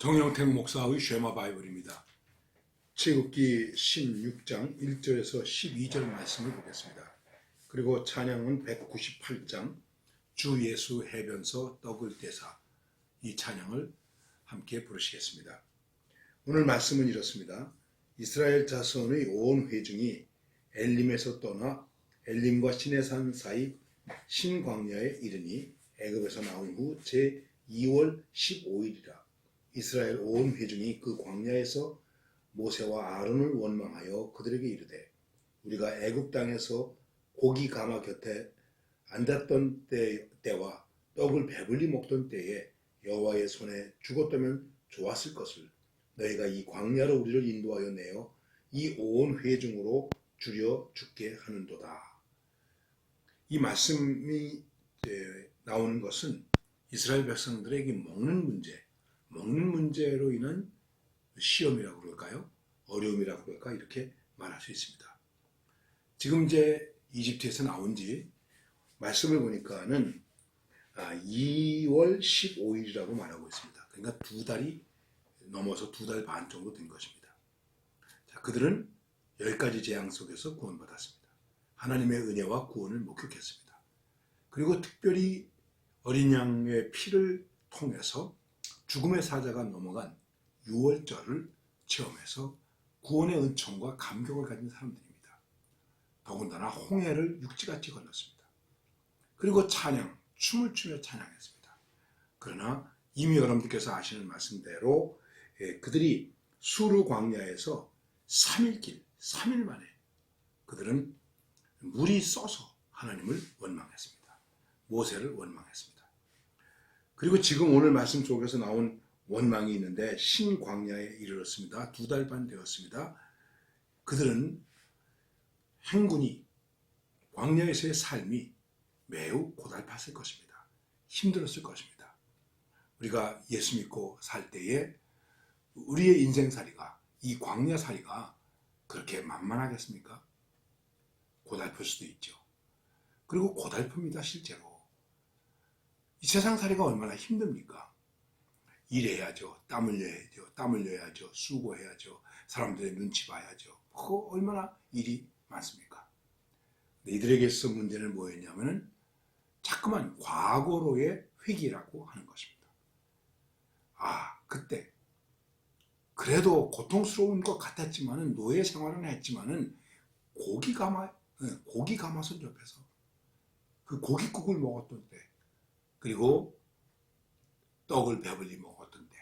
정영택 목사의 쉐마 바이블입니다. 제국기 16장 1절에서 12절 말씀을 보겠습니다. 그리고 찬양은 198장 주 예수 해변서 떡을 떼사 이 찬양을 함께 부르시겠습니다. 오늘 말씀은 이렇습니다. 이스라엘 자손의 온 회중이 엘림에서 떠나 엘림과 시내산 사이 신광야에 이르니 애굽에서 나온 후 제 2월 15일이라 이스라엘 온 회중이 그 광야에서 모세와 아론을 원망하여 그들에게 이르되 우리가 애굽 땅에서 고기 가마 곁에 앉았던 때, 때와 떡을 배불리 먹던 때에 여호와의 손에 죽었다면 좋았을 것을 너희가 이 광야로 우리를 인도하여 내어 이 온 회중으로 줄여 죽게 하는도다. 이 말씀이 나오는 것은 이스라엘 백성들에게 먹는 문제, 먹는 문제로 인한 시험이라고 그럴까요? 어려움이라고 그럴까? 이렇게 말할 수 있습니다. 지금 이제 이집트에서 나온 지 말씀을 보니까는 2월 15일이라고 말하고 있습니다. 그러니까 두 달이 넘어서 두 달 반 정도 된 것입니다. 자, 그들은 열 가지 재앙 속에서 구원받았습니다. 하나님의 은혜와 구원을 목격했습니다. 그리고 특별히 어린 양의 피를 통해서 죽음의 사자가 넘어간 6월절을 체험해서 구원의 은총과 감격을 가진 사람들입니다. 더군다나 홍해를 육지같이 건넜습니다. 그리고 찬양, 춤을 추며 찬양했습니다. 그러나 이미 여러분들께서 아시는 말씀대로 예, 그들이 수르 광야에서 3일길, 3일 만에 그들은 물이 써서 하나님을 원망했습니다. 모세를 원망했습니다. 그리고 지금 오늘 말씀 속에서 나온 원망이 있는데 신광야에 이르렀습니다. 두 달 반 되었습니다. 그들은 행군이 광야에서의 삶이 매우 고달팠을 것입니다. 힘들었을 것입니다. 우리가 예수 믿고 살 때에 우리의 인생살이가 이 광야살이가 그렇게 만만하겠습니까? 고달플 수도 있죠. 그리고 고달픕니다, 실제로. 이 세상 살이가 얼마나 힘듭니까? 일해야죠. 땀 흘려야죠. 땀 흘려야죠. 수고해야죠. 사람들의 눈치 봐야죠. 그거 얼마나 일이 많습니까? 근데 이들에게 있어 문제는 뭐였냐면은 자꾸만 과거로의 회기라고 하는 것입니다. 아, 그때 그래도 고통스러운 것 같았지만은 노예 생활은 했지만은 고기 가마 고기 가마솥 옆에서 그 고깃국을 먹었던 때 그리고 떡을 배불리 먹었던 때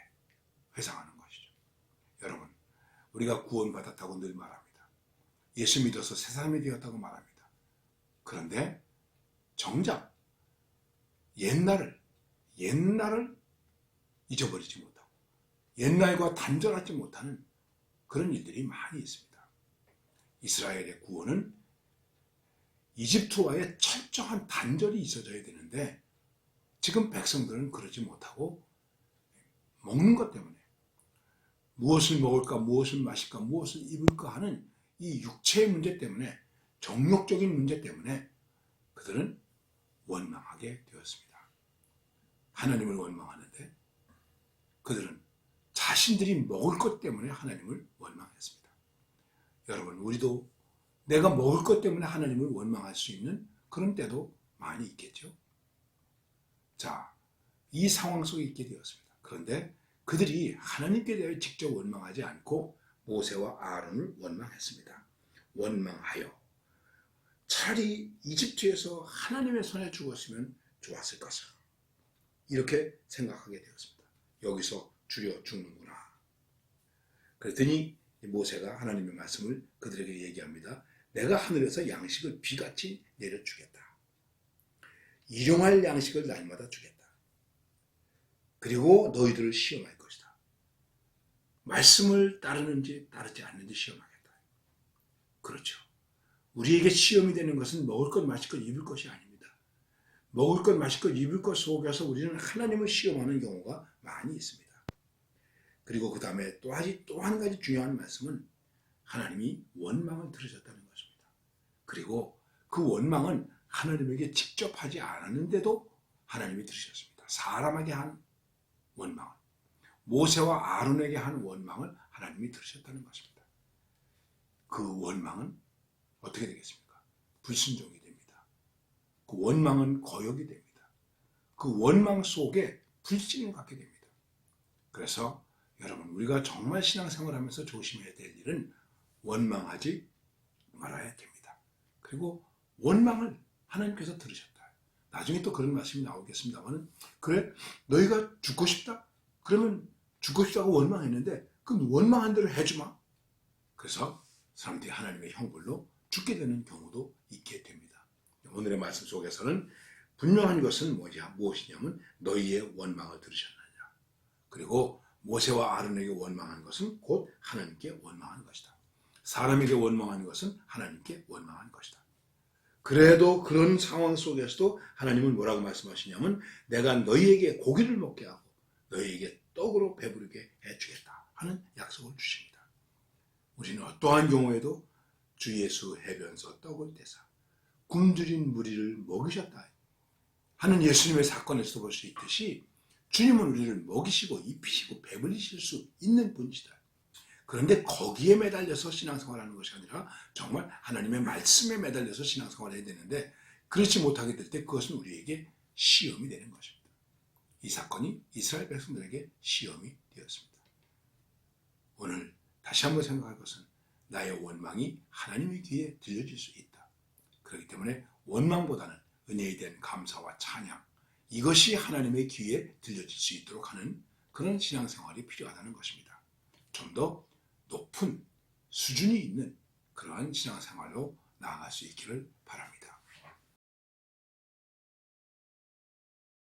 회상하는 것이죠. 여러분 우리가 구원받았다고 늘 말합니다. 예수 믿어서 새 사람이 되었다고 말합니다. 그런데 정작 옛날을 옛날을 잊어버리지 못하고 옛날과 단절하지 못하는 그런 일들이 많이 있습니다. 이스라엘의 구원은 이집트와의 철저한 단절이 있어져야 되는데 지금 백성들은 그러지 못하고 먹는 것 때문에 무엇을 먹을까, 무엇을 마실까, 무엇을 입을까 하는 이 육체의 문제 때문에 정욕적인 문제 때문에 그들은 원망하게 되었습니다. 하나님을 원망하는데 그들은 자신들이 먹을 것 때문에 하나님을 원망했습니다. 여러분, 우리도 내가 먹을 것 때문에 하나님을 원망할 수 있는 그런 때도 많이 있겠죠. 자, 이 상황 속에 있게 되었습니다. 그런데 그들이 하나님께 대해 직접 원망하지 않고 모세와 아론을 원망했습니다. 원망하여 차라리 이집트에서 하나님의 손에 죽었으면 좋았을 것을 이렇게 생각하게 되었습니다. 여기서 줄여 죽는구나. 그랬더니 모세가 하나님의 말씀을 그들에게 얘기합니다. 내가 하늘에서 양식을 비같이 내려주겠다. 일용할 양식을 날마다 주겠다. 그리고 너희들을 시험할 것이다. 말씀을 따르는지 따르지 않는지 시험하겠다. 그렇죠. 우리에게 시험이 되는 것은 먹을 것, 마실 것, 입을 것이 아닙니다. 먹을 것, 마실 것, 입을 것 속에서 우리는 하나님을 시험하는 경우가 많이 있습니다. 그리고 그 다음에 또한 가지 중요한 말씀은 하나님이 원망을 들으셨다는 것입니다. 그리고 그 원망은 하나님에게 직접 하지 않았는데도 하나님이 들으셨습니다. 사람에게 한 원망은. 모세와 아론에게 한 원망을 하나님이 들으셨다는 것입니다. 그 원망은 어떻게 되겠습니까? 불순종이 됩니다. 그 원망은 거역이 됩니다. 그 원망 속에 불신을 갖게 됩니다. 그래서 여러분 우리가 정말 신앙생활하면서 조심해야 될 일은 원망하지 말아야 됩니다. 그리고 원망을 하나님께서 들으셨다. 나중에 또 그런 말씀이 나오겠습니다만은 그래 너희가 죽고 싶다? 그러면 죽고 싶다고 원망했는데 그 원망한 대로 해주마. 그래서 사람들이 하나님의 형벌로 죽게 되는 경우도 있게 됩니다. 오늘의 말씀 속에서는 분명한 것은 뭐냐, 무엇이냐면 너희의 원망을 들으셨느냐. 그리고 모세와 아론에게 원망한 것은 곧 하나님께 원망한 것이다. 사람에게 원망한 것은 하나님께 원망한 것이다. 그래도 그런 상황 속에서도 하나님은 뭐라고 말씀하시냐면 내가 너희에게 고기를 먹게 하고 너희에게 떡으로 배부르게 해주겠다 하는 약속을 주십니다. 우리는 어떠한 경우에도 주 예수 해변서 떡을 떼사 굶주린 무리를 먹이셨다 하는 예수님의 사건에서 볼수 있듯이 주님은 우리를 먹이시고 입히시고 배불리실 수 있는 분이시다. 그런데 거기에 매달려서 신앙생활하는 것이 아니라 정말 하나님의 말씀에 매달려서 신앙생활해야 되는데 그렇지 못하게 될 때 그것은 우리에게 시험이 되는 것입니다. 이 사건이 이스라엘 백성들에게 시험이 되었습니다. 오늘 다시 한번 생각할 것은 나의 원망이 하나님의 귀에 들려질 수 있다. 그렇기 때문에 원망보다는 은혜에 대한 감사와 찬양 이것이 하나님의 귀에 들려질 수 있도록 하는 그런 신앙생활이 필요하다는 것입니다. 좀더 높은 수준이 있는 그러한 신앙생활로 나아갈 수 있기를 바랍니다.